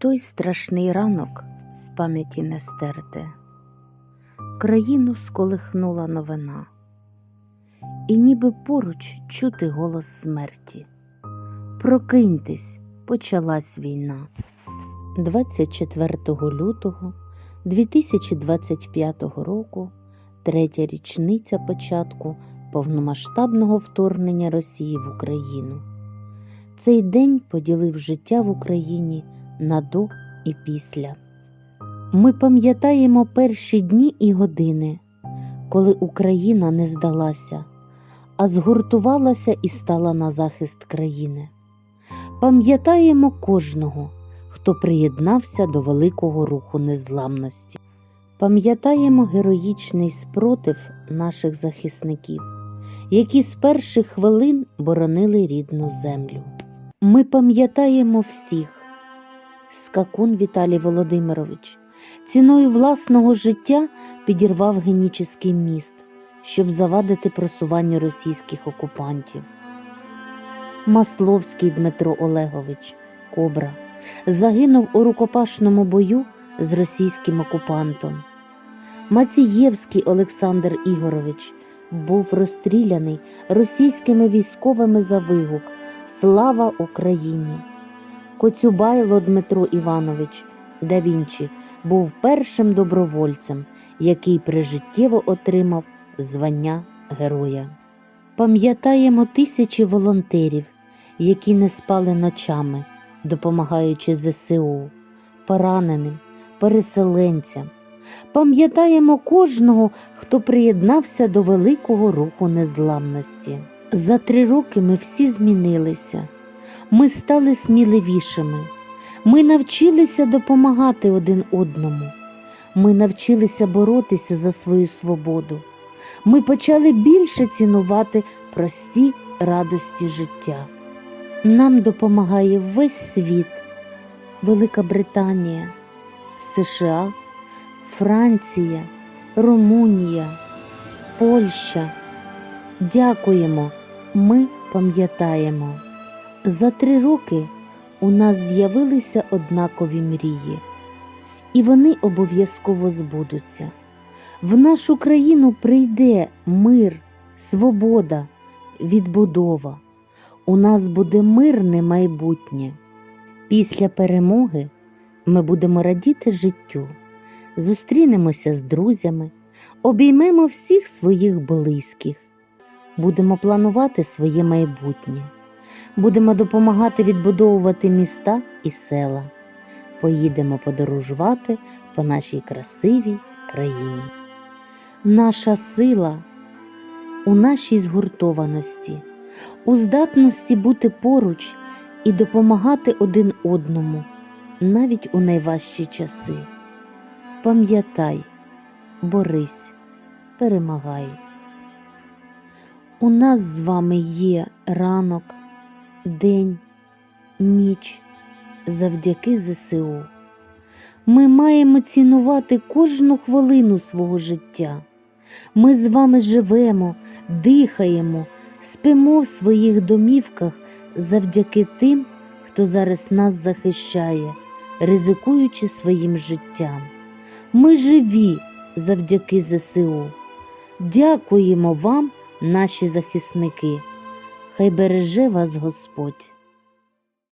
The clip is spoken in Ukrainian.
той страшний ранок з пам'яті не стерти. Країну сколихнула новина, і ніби поруч чути голос смерті. Прокиньтесь, почалась війна. 24 лютого 2025 року, третя річниця початку повномасштабного вторгнення Росії в Україну. Цей день поділив життя в Україні на до і після. Ми пам'ятаємо перші дні і години, коли Україна не здалася, а згуртувалася і стала на захист країни. Пам'ятаємо кожного, хто приєднався до великого руху незламності. Пам'ятаємо героїчний спротив наших захисників, які з перших хвилин боронили рідну землю. Ми пам'ятаємо всіх. Скакун Віталій Володимирович ціною власного життя підірвав геніческий міст, щоб завадити просуванню російських окупантів. Масловський Дмитро Олегович Кобра загинув у рукопашному бою з російським окупантом. Мацієвський Олександр Ігорович був розстріляний російськими військовими за вигук Слава Україні! Коцюбайло Дмитро Іванович да Вінчі був першим добровольцем, який прижиттєво отримав звання героя. Пам'ятаємо тисячі волонтерів, які не спали ночами, допомагаючи ЗСУ, пораненим, переселенцям. Пам'ятаємо кожного, хто приєднався до великого руху незламності. За три роки ми всі змінилися. Ми стали сміливішими. Ми навчилися допомагати один одному. Ми навчилися боротися за свою свободу. Ми почали більше цінувати прості радості життя. Нам допомагає весь світ, Велика Британія, США, Франція, Румунія, Польща. Дякуємо, ми пам'ятаємо. За три роки у нас з'явилися однакові мрії, і вони обов'язково збудуться. В нашу країну прийде мир, свобода, відбудова. У нас буде мирне майбутнє. Після перемоги ми будемо радіти життю, зустрінемося з друзями, обіймемо всіх своїх близьких, будемо планувати своє майбутнє, будемо допомагати відбудовувати міста і села, поїдемо подорожувати по нашій красивій країні. Наша сила у нашій згуртованості, у здатності бути поруч і допомагати один одному навіть у найважчі часи. Пам'ятай, борись, перемагай. У нас з вами є ранок, день, ніч завдяки ЗСУ. Ми маємо цінувати кожну хвилину свого життя. Ми з вами живемо, дихаємо, спимо в своїх домівках завдяки тим, хто зараз нас захищає, ризикуючи своїм життям. Ми живі завдяки ЗСУ. Дякуємо вам, наші захисники. Хай береже вас Господь.